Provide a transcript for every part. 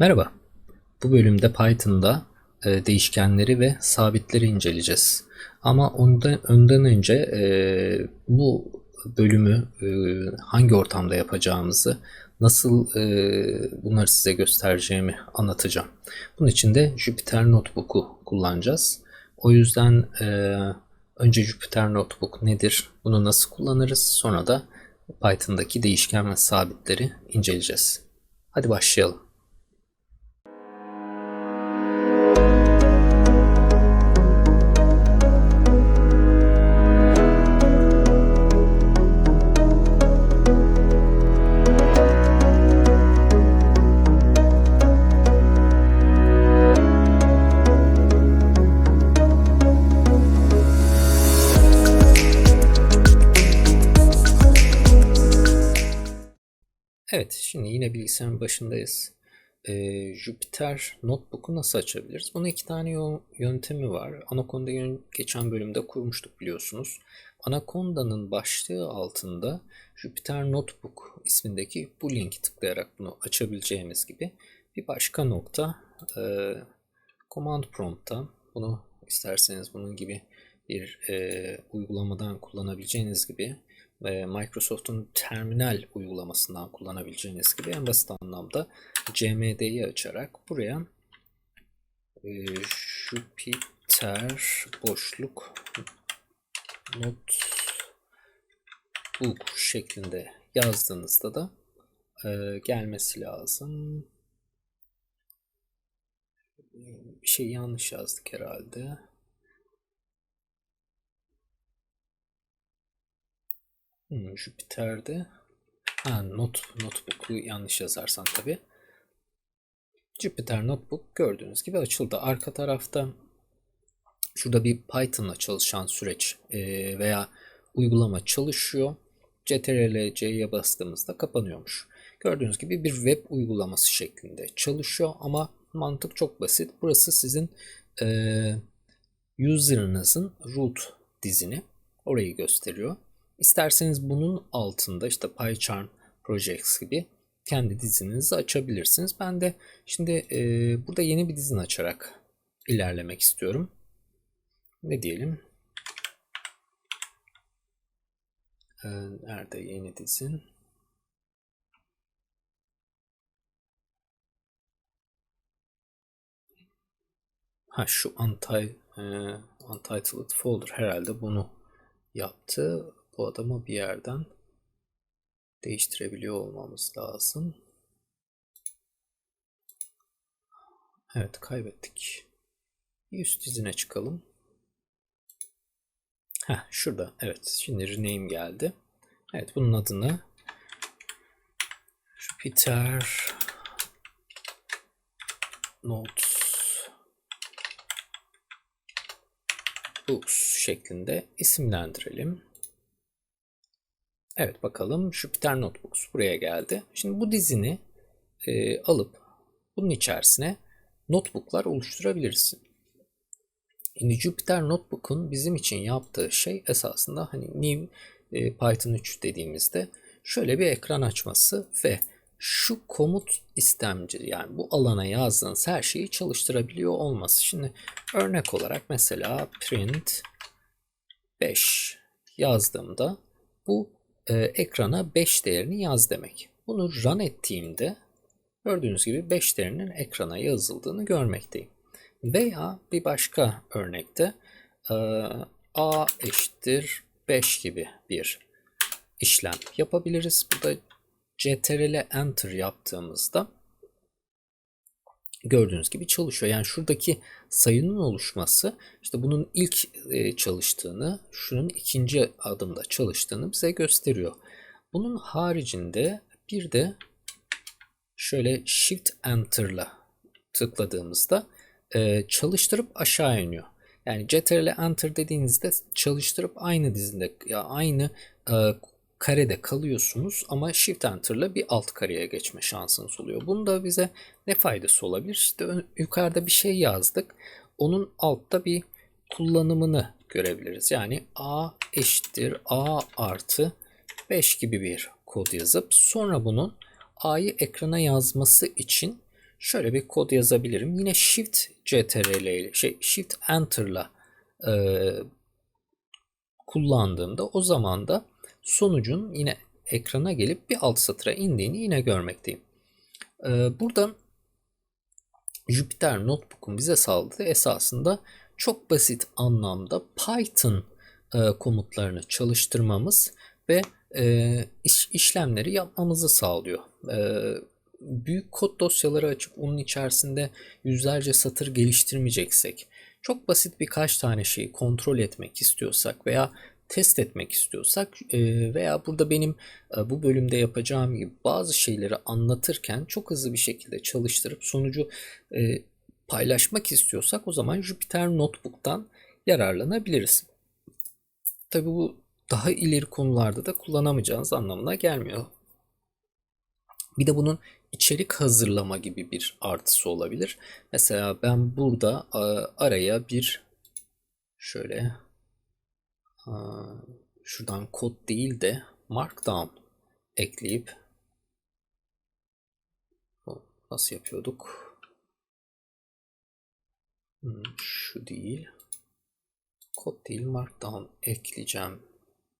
Merhaba. Bu bölümde Python'da e, değişkenleri ve sabitleri inceleyeceğiz. Ama ondan, önden önce e, bu bölümü e, hangi ortamda yapacağımızı, nasıl e, bunları size göstereceğimi anlatacağım. Bunun için de Jupyter Notebook'u kullanacağız. O yüzden e, önce Jupyter Notebook nedir, bunu nasıl kullanırız, sonra da Python'daki değişken ve sabitleri inceleyeceğiz. Hadi başlayalım. Yine bilgisayarın başındayız. Ee, Jupyter Notebook'u nasıl açabiliriz? Bunun iki tane yöntemi var. Anaconda yön- geçen bölümde kurmuştuk biliyorsunuz. Anaconda'nın başlığı altında Jupyter Notebook ismindeki bu linki tıklayarak bunu açabileceğimiz gibi bir başka nokta e, Command Prompt'ta bunu isterseniz bunun gibi bir e, uygulamadan kullanabileceğiniz gibi ve Microsoft'un terminal uygulamasından kullanabileceğiniz gibi en basit anlamda CMD'yi açarak buraya e, Jupyter boşluk notebook şeklinde yazdığınızda da e, gelmesi lazım. Bir şey yanlış yazdık herhalde. Hmm, Jupyter'de ha, not, notebook'u yanlış yazarsan tabi. Jupyter Notebook gördüğünüz gibi açıldı. Arka tarafta şurada bir Python'la çalışan süreç e, veya uygulama çalışıyor. Ctrl C'ye bastığımızda kapanıyormuş. Gördüğünüz gibi bir web uygulaması şeklinde çalışıyor ama mantık çok basit. Burası sizin e, user'ınızın root dizini orayı gösteriyor. İsterseniz bunun altında işte PyCharm Projects gibi kendi dizinizi açabilirsiniz. Ben de şimdi e, burada yeni bir dizin açarak ilerlemek istiyorum. Ne diyelim? E, nerede yeni dizin? Ha şu unti, e, untitled folder herhalde bunu yaptı. Bu adamı bir yerden değiştirebiliyor olmamız lazım. Evet kaybettik. Bir üst dizine çıkalım. Heh, şurada. Evet. Şimdi rename geldi. Evet bunun adını Jupyter Notes Books şeklinde isimlendirelim. Evet bakalım Jupyter Notebooks buraya geldi. Şimdi bu dizini e, alıp bunun içerisine notebooklar oluşturabilirsin. Şimdi Jupyter Notebook'un bizim için yaptığı şey esasında hani new e, Python 3 dediğimizde şöyle bir ekran açması ve şu komut istemci yani bu alana yazdığınız her şeyi çalıştırabiliyor olması. Şimdi örnek olarak mesela print 5 yazdığımda bu e, ekrana 5 değerini yaz demek. Bunu run ettiğimde gördüğünüz gibi 5 değerinin ekrana yazıldığını görmekteyim. Veya bir başka örnekte e, a eşittir 5 gibi bir işlem yapabiliriz. Burada ctrl enter yaptığımızda gördüğünüz gibi çalışıyor. Yani şuradaki sayının oluşması işte bunun ilk e, çalıştığını, şunun ikinci adımda çalıştığını bize gösteriyor. Bunun haricinde bir de şöyle shift enter'la tıkladığımızda e, çalıştırıp aşağı iniyor. Yani ctrl enter dediğinizde çalıştırıp aynı dizinde ya aynı e, karede kalıyorsunuz ama Shift Enter'la bir alt kareye geçme şansınız oluyor. Bunda bize ne faydası olabilir? İşte yukarıda bir şey yazdık. Onun altta bir kullanımını görebiliriz. Yani a eşittir a artı 5 gibi bir kod yazıp sonra bunun a'yı ekrana yazması için şöyle bir kod yazabilirim. Yine Shift CTRL ile şey Shift Enter'la e, kullandığımda o zaman da sonucun yine ekrana gelip bir alt satıra indiğini yine görmekteyim. E, burada Jupyter Notebook'un bize sağladığı esasında çok basit anlamda Python e, komutlarını çalıştırmamız ve e, iş, işlemleri yapmamızı sağlıyor. E, büyük kod dosyaları açıp onun içerisinde yüzlerce satır geliştirmeyeceksek, çok basit birkaç tane şeyi kontrol etmek istiyorsak veya test etmek istiyorsak e, veya burada benim e, bu bölümde yapacağım gibi bazı şeyleri anlatırken çok hızlı bir şekilde çalıştırıp sonucu e, paylaşmak istiyorsak o zaman Jupyter Notebook'tan yararlanabiliriz. Tabi bu daha ileri konularda da kullanamayacağınız anlamına gelmiyor. Bir de bunun içerik hazırlama gibi bir artısı olabilir. Mesela ben burada araya bir şöyle şuradan kod değil de markdown ekleyip nasıl yapıyorduk? Hmm, şu değil. Kod değil markdown ekleyeceğim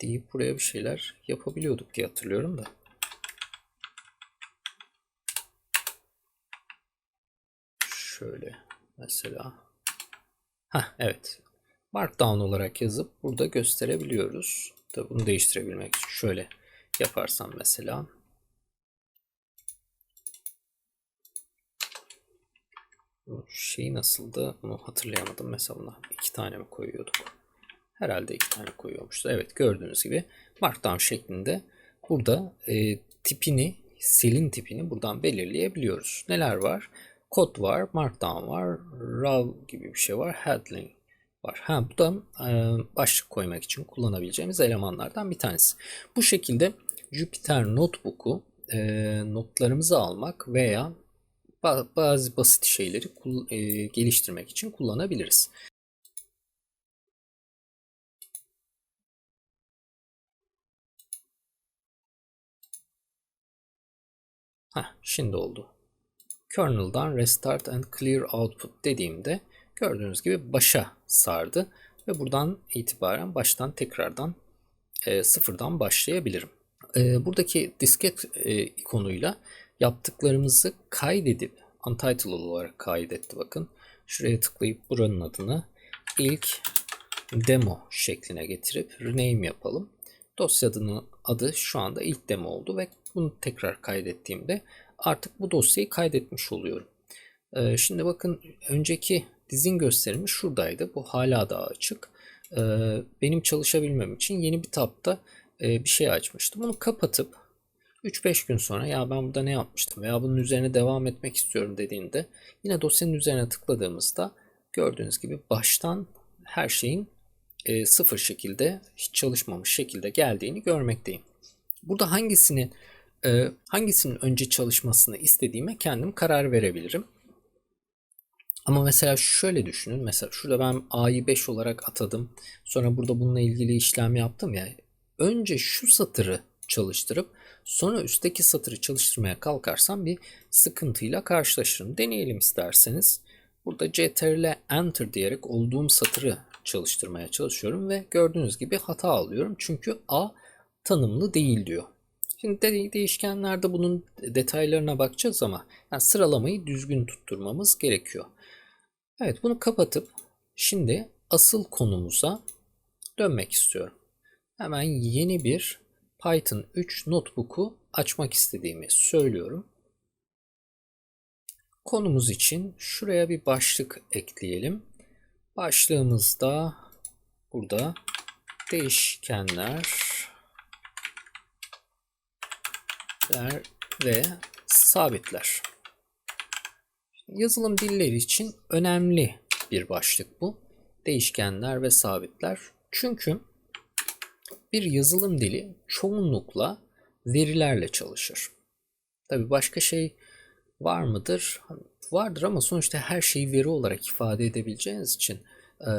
deyip buraya bir şeyler yapabiliyorduk diye hatırlıyorum da. Şöyle mesela. Ha evet. Markdown olarak yazıp burada gösterebiliyoruz. Tabi bunu değiştirebilmek için şöyle yaparsam mesela. Bu şey nasıldı? Bunu hatırlayamadım. Mesela buna iki tane mi koyuyorduk? Herhalde iki tane koyuyormuştu. Evet gördüğünüz gibi Markdown şeklinde burada e, tipini, selin tipini buradan belirleyebiliyoruz. Neler var? Kod var, Markdown var, raw gibi bir şey var, heading var. Ha bu da e, başlık koymak için kullanabileceğimiz elemanlardan bir tanesi. Bu şekilde Jupyter Notebook'u e, notlarımızı almak veya bazı basit şeyleri e, geliştirmek için kullanabiliriz. Heh, şimdi oldu. Kernel'dan restart and clear output dediğimde gördüğünüz gibi başa sardı ve buradan itibaren baştan tekrardan e, sıfırdan başlayabilirim. E, buradaki disket e, ikonuyla yaptıklarımızı kaydedip untitled olarak kaydetti bakın. Şuraya tıklayıp buranın adını ilk demo şekline getirip rename yapalım. Dosya adının adı şu anda ilk demo oldu ve bunu tekrar kaydettiğimde artık bu dosyayı kaydetmiş oluyorum. Ee, şimdi bakın önceki dizin gösterimi şuradaydı. Bu hala daha açık. Ee, benim çalışabilmem için yeni bir tabda e, bir şey açmıştım. Bunu kapatıp 3-5 gün sonra ya ben burada ne yapmıştım veya bunun üzerine devam etmek istiyorum dediğinde yine dosyanın üzerine tıkladığımızda gördüğünüz gibi baştan her şeyin e, sıfır şekilde hiç çalışmamış şekilde geldiğini görmekteyim. Burada hangisini e, hangisinin önce çalışmasını istediğime kendim karar verebilirim. Ama mesela şöyle düşünün. Mesela şurada ben A'yı 5 olarak atadım. Sonra burada bununla ilgili işlem yaptım ya. Önce şu satırı çalıştırıp sonra üstteki satırı çalıştırmaya kalkarsam bir sıkıntıyla karşılaşırım. Deneyelim isterseniz. Burada CTRL Enter diyerek olduğum satırı çalıştırmaya çalışıyorum ve gördüğünüz gibi hata alıyorum. Çünkü A tanımlı değil diyor. Şimdi de değişkenlerde bunun detaylarına bakacağız ama yani sıralamayı düzgün tutturmamız gerekiyor. Evet bunu kapatıp şimdi asıl konumuza dönmek istiyorum. Hemen yeni bir Python 3 notebook'u açmak istediğimi söylüyorum. Konumuz için şuraya bir başlık ekleyelim. Başlığımızda burada değişkenler ve sabitler. Yazılım dilleri için önemli bir başlık bu. Değişkenler ve sabitler. Çünkü bir yazılım dili çoğunlukla verilerle çalışır. Tabi başka şey var mıdır? Vardır ama sonuçta her şeyi veri olarak ifade edebileceğiniz için e,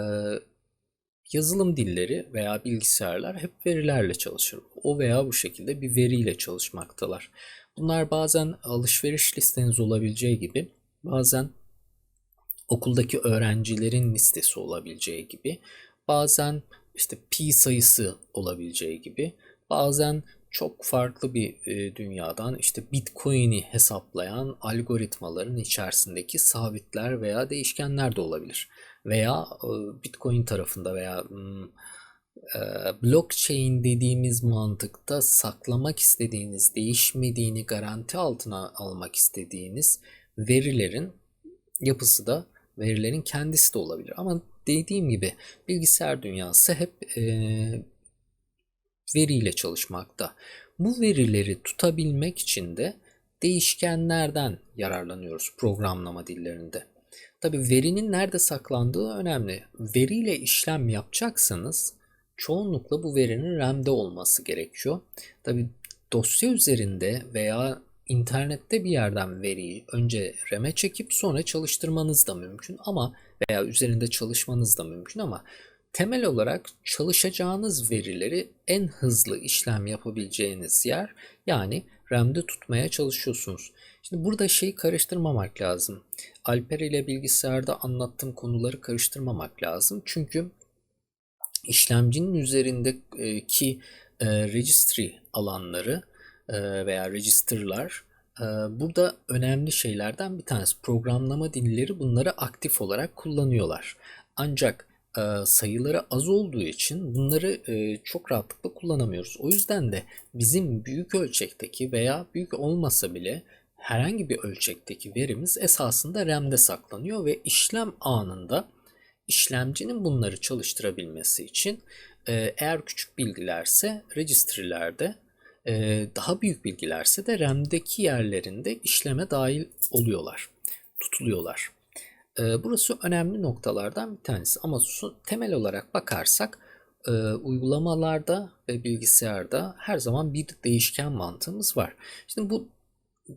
yazılım dilleri veya bilgisayarlar hep verilerle çalışır. O veya bu şekilde bir veriyle çalışmaktalar. Bunlar bazen alışveriş listeniz olabileceği gibi bazen okuldaki öğrencilerin listesi olabileceği gibi, bazen işte pi sayısı olabileceği gibi, bazen çok farklı bir e, dünyadan işte Bitcoin'i hesaplayan algoritmaların içerisindeki sabitler veya değişkenler de olabilir. Veya e, Bitcoin tarafında veya hmm, e, blockchain dediğimiz mantıkta saklamak istediğiniz, değişmediğini garanti altına almak istediğiniz verilerin yapısı da verilerin kendisi de olabilir. Ama dediğim gibi bilgisayar dünyası hep e, veriyle çalışmakta. Bu verileri tutabilmek için de değişkenlerden yararlanıyoruz programlama dillerinde. Tabi verinin nerede saklandığı önemli. Veriyle işlem yapacaksanız çoğunlukla bu verinin RAM'de olması gerekiyor. Tabi dosya üzerinde veya internette bir yerden veriyi önce RAM'e çekip sonra çalıştırmanız da mümkün ama veya üzerinde çalışmanız da mümkün ama temel olarak çalışacağınız verileri en hızlı işlem yapabileceğiniz yer yani RAM'de tutmaya çalışıyorsunuz. Şimdi burada şeyi karıştırmamak lazım. Alper ile bilgisayarda anlattığım konuları karıştırmamak lazım. Çünkü işlemcinin üzerindeki e, registry alanları e, veya register'lar e, burada önemli şeylerden bir tanesi. Programlama dilleri bunları aktif olarak kullanıyorlar. Ancak e, sayıları az olduğu için bunları e, çok rahatlıkla kullanamıyoruz. O yüzden de bizim büyük ölçekteki veya büyük olmasa bile herhangi bir ölçekteki verimiz esasında RAM'de saklanıyor ve işlem anında işlemcinin bunları çalıştırabilmesi için e, eğer küçük bilgilerse registry'lerde daha büyük bilgilerse de RAM'deki yerlerinde işleme dahil oluyorlar, tutuluyorlar. Burası önemli noktalardan bir tanesi ama temel olarak bakarsak uygulamalarda ve bilgisayarda her zaman bir değişken mantığımız var. Şimdi bu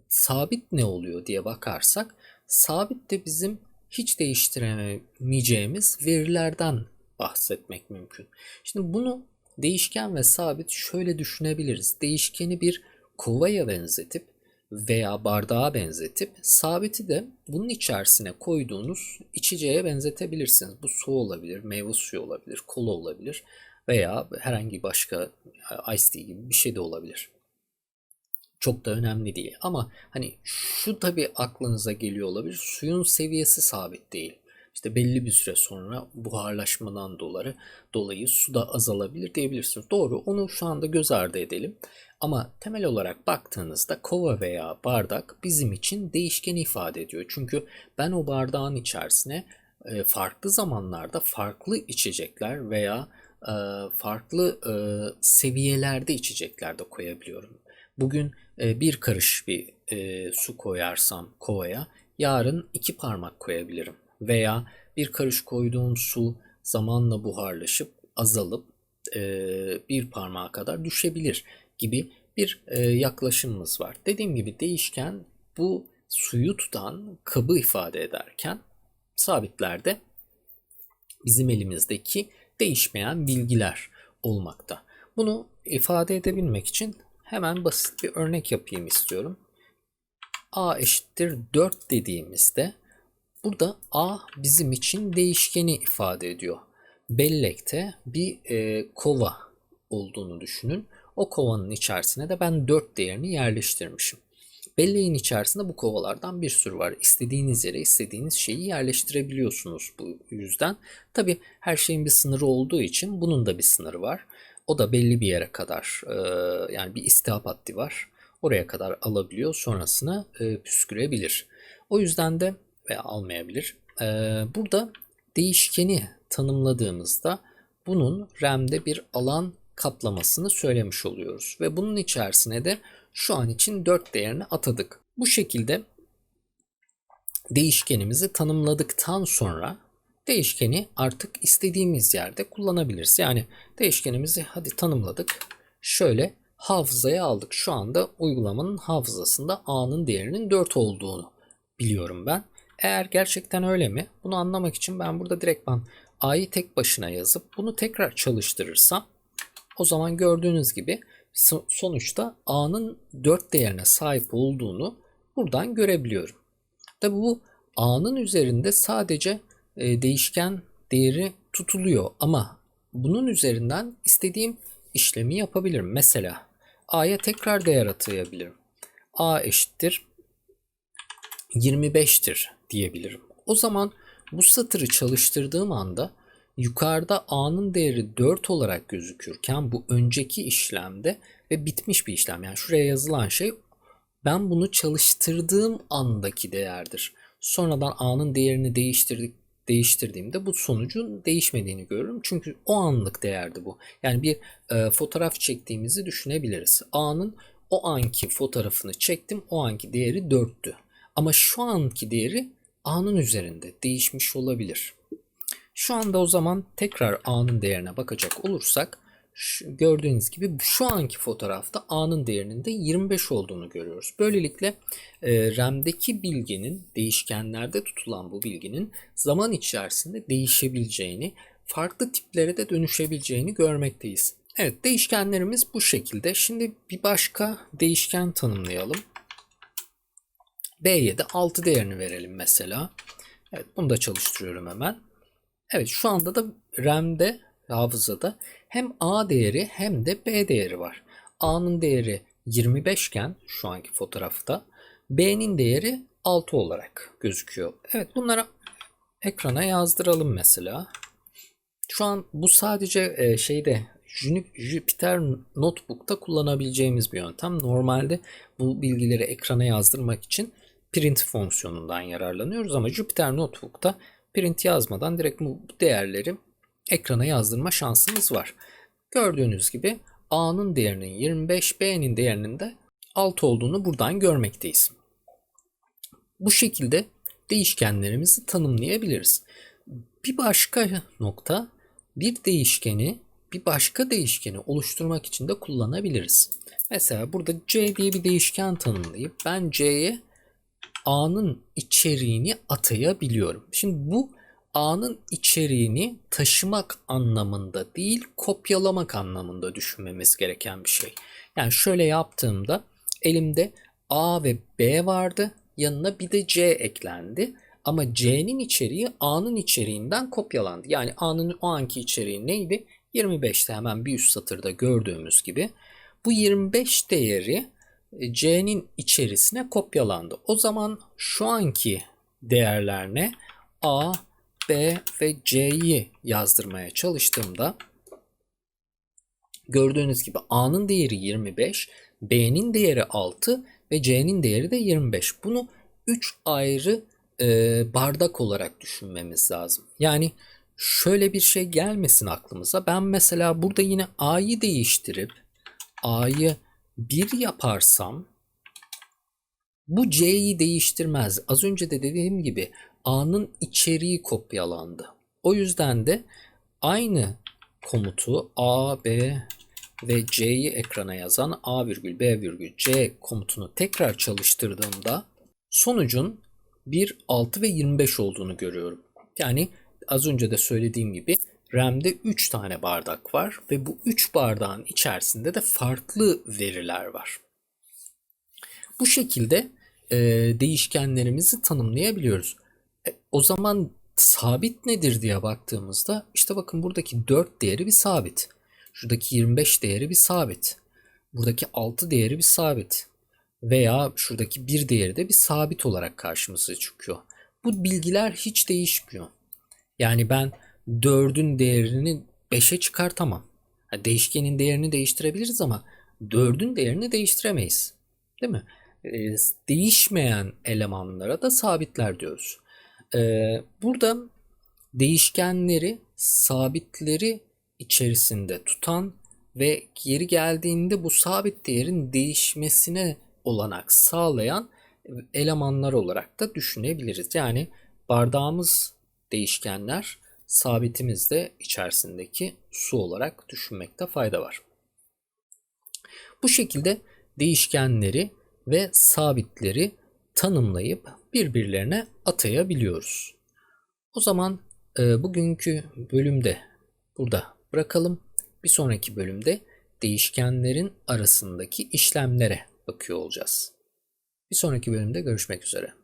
sabit ne oluyor diye bakarsak sabit de bizim hiç değiştiremeyeceğimiz verilerden bahsetmek mümkün. Şimdi bunu değişken ve sabit şöyle düşünebiliriz. Değişkeni bir kovaya benzetip veya bardağa benzetip sabiti de bunun içerisine koyduğunuz içeceğe benzetebilirsiniz. Bu su olabilir, meyve suyu olabilir, kola olabilir veya herhangi başka ice tea gibi bir şey de olabilir. Çok da önemli değil ama hani şu tabi aklınıza geliyor olabilir. Suyun seviyesi sabit değil. İşte belli bir süre sonra buharlaşmadan dolayı, dolayı su da azalabilir diyebilirsiniz. Doğru onu şu anda göz ardı edelim. Ama temel olarak baktığınızda kova veya bardak bizim için değişken ifade ediyor. Çünkü ben o bardağın içerisine e, farklı zamanlarda farklı içecekler veya e, farklı e, seviyelerde içecekler de koyabiliyorum. Bugün bir karış bir su koyarsam kovaya yarın iki parmak koyabilirim. Veya bir karış koyduğum su zamanla buharlaşıp azalıp bir parmağa kadar düşebilir gibi bir e, yaklaşımımız var. Dediğim gibi değişken bu suyu tutan kabı ifade ederken sabitlerde bizim elimizdeki değişmeyen bilgiler olmakta. Bunu ifade edebilmek için hemen basit bir örnek yapayım istiyorum. A eşittir 4 dediğimizde burada A bizim için değişkeni ifade ediyor. Bellekte bir e, kova olduğunu düşünün. O kovanın içerisine de ben 4 değerini yerleştirmişim. Belleğin içerisinde bu kovalardan bir sürü var. İstediğiniz yere istediğiniz şeyi yerleştirebiliyorsunuz bu yüzden. Tabi her şeyin bir sınırı olduğu için bunun da bir sınırı var. O da belli bir yere kadar yani bir istihap haddi var. Oraya kadar alabiliyor sonrasını püskürebilir. O yüzden de veya almayabilir. Burada değişkeni tanımladığımızda bunun RAM'de bir alan kaplamasını söylemiş oluyoruz. Ve bunun içerisine de şu an için 4 değerini atadık. Bu şekilde değişkenimizi tanımladıktan sonra değişkeni artık istediğimiz yerde kullanabiliriz. Yani değişkenimizi hadi tanımladık. Şöyle hafızaya aldık. Şu anda uygulamanın hafızasında A'nın değerinin 4 olduğunu biliyorum ben. Eğer gerçekten öyle mi? Bunu anlamak için ben burada direktman A'yı tek başına yazıp bunu tekrar çalıştırırsam o zaman gördüğünüz gibi sonuçta A'nın 4 değerine sahip olduğunu buradan görebiliyorum. Tabi bu A'nın üzerinde sadece e, değişken değeri tutuluyor ama bunun üzerinden istediğim işlemi yapabilirim. Mesela A'ya tekrar değer atayabilirim. A eşittir 25'tir diyebilirim. O zaman bu satırı çalıştırdığım anda yukarıda A'nın değeri 4 olarak gözükürken bu önceki işlemde ve bitmiş bir işlem. Yani şuraya yazılan şey ben bunu çalıştırdığım andaki değerdir. Sonradan A'nın değerini değiştirdik değiştirdiğimde bu sonucun değişmediğini görürüm. Çünkü o anlık değerdi bu. Yani bir e, fotoğraf çektiğimizi düşünebiliriz. A'nın o anki fotoğrafını çektim. O anki değeri 4'tü. Ama şu anki değeri A'nın üzerinde değişmiş olabilir. Şu anda o zaman tekrar A'nın değerine bakacak olursak gördüğünüz gibi şu anki fotoğrafta A'nın değerinin de 25 olduğunu görüyoruz. Böylelikle e, RAM'deki bilginin değişkenlerde tutulan bu bilginin zaman içerisinde değişebileceğini, farklı tiplere de dönüşebileceğini görmekteyiz. Evet değişkenlerimiz bu şekilde. Şimdi bir başka değişken tanımlayalım. B'ye de 6 değerini verelim mesela. Evet bunu da çalıştırıyorum hemen. Evet şu anda da RAM'de hafızada hem A değeri hem de B değeri var. A'nın değeri 25 iken şu anki fotoğrafta B'nin değeri 6 olarak gözüküyor. Evet bunları ekrana yazdıralım mesela. Şu an bu sadece e, şeyde Jupyter Notebook'ta kullanabileceğimiz bir yöntem. Normalde bu bilgileri ekrana yazdırmak için print fonksiyonundan yararlanıyoruz ama Jupyter Notebook'ta print yazmadan direkt bu değerleri ekrana yazdırma şansımız var. Gördüğünüz gibi A'nın değerinin 25, B'nin değerinin de 6 olduğunu buradan görmekteyiz. Bu şekilde değişkenlerimizi tanımlayabiliriz. Bir başka nokta bir değişkeni bir başka değişkeni oluşturmak için de kullanabiliriz. Mesela burada C diye bir değişken tanımlayıp ben C'ye A'nın içeriğini atayabiliyorum. Şimdi bu A'nın içeriğini taşımak anlamında değil, kopyalamak anlamında düşünmemiz gereken bir şey. Yani şöyle yaptığımda elimde A ve B vardı. Yanına bir de C eklendi. Ama C'nin içeriği A'nın içeriğinden kopyalandı. Yani A'nın o anki içeriği neydi? 25'te hemen bir üst satırda gördüğümüz gibi. Bu 25 değeri C'nin içerisine kopyalandı. O zaman şu anki değerler ne? A, B ve C'yi yazdırmaya çalıştığımda gördüğünüz gibi A'nın değeri 25, B'nin değeri 6 ve C'nin değeri de 25. Bunu 3 ayrı e, bardak olarak düşünmemiz lazım. Yani şöyle bir şey gelmesin aklımıza. Ben mesela burada yine A'yı değiştirip A'yı 1 yaparsam bu C'yi değiştirmez. Az önce de dediğim gibi A'nın içeriği kopyalandı. O yüzden de aynı komutu A, B ve C'yi ekrana yazan A virgül B virgül C komutunu tekrar çalıştırdığımda sonucun 1, 6 ve 25 olduğunu görüyorum. Yani az önce de söylediğim gibi RAM'de 3 tane bardak var ve bu 3 bardağın içerisinde de farklı veriler var. Bu şekilde e, değişkenlerimizi tanımlayabiliyoruz. E, o zaman sabit nedir diye baktığımızda işte bakın buradaki 4 değeri bir sabit. Şuradaki 25 değeri bir sabit. Buradaki 6 değeri bir sabit. Veya şuradaki 1 değeri de bir sabit olarak karşımıza çıkıyor. Bu bilgiler hiç değişmiyor. Yani ben 4'ün değerini 5'e çıkartamam. değişkenin değerini değiştirebiliriz ama 4'ün değerini değiştiremeyiz. Değil mi? E, değişmeyen elemanlara da sabitler diyoruz. Ee, burada değişkenleri, sabitleri içerisinde tutan ve geri geldiğinde bu sabit değerin değişmesine olanak sağlayan elemanlar olarak da düşünebiliriz. Yani bardağımız değişkenler, sabitimiz de içerisindeki su olarak düşünmekte fayda var. Bu şekilde değişkenleri ve sabitleri tanımlayıp birbirlerine atayabiliyoruz. O zaman e, bugünkü bölümde burada bırakalım. Bir sonraki bölümde değişkenlerin arasındaki işlemlere bakıyor olacağız. Bir sonraki bölümde görüşmek üzere.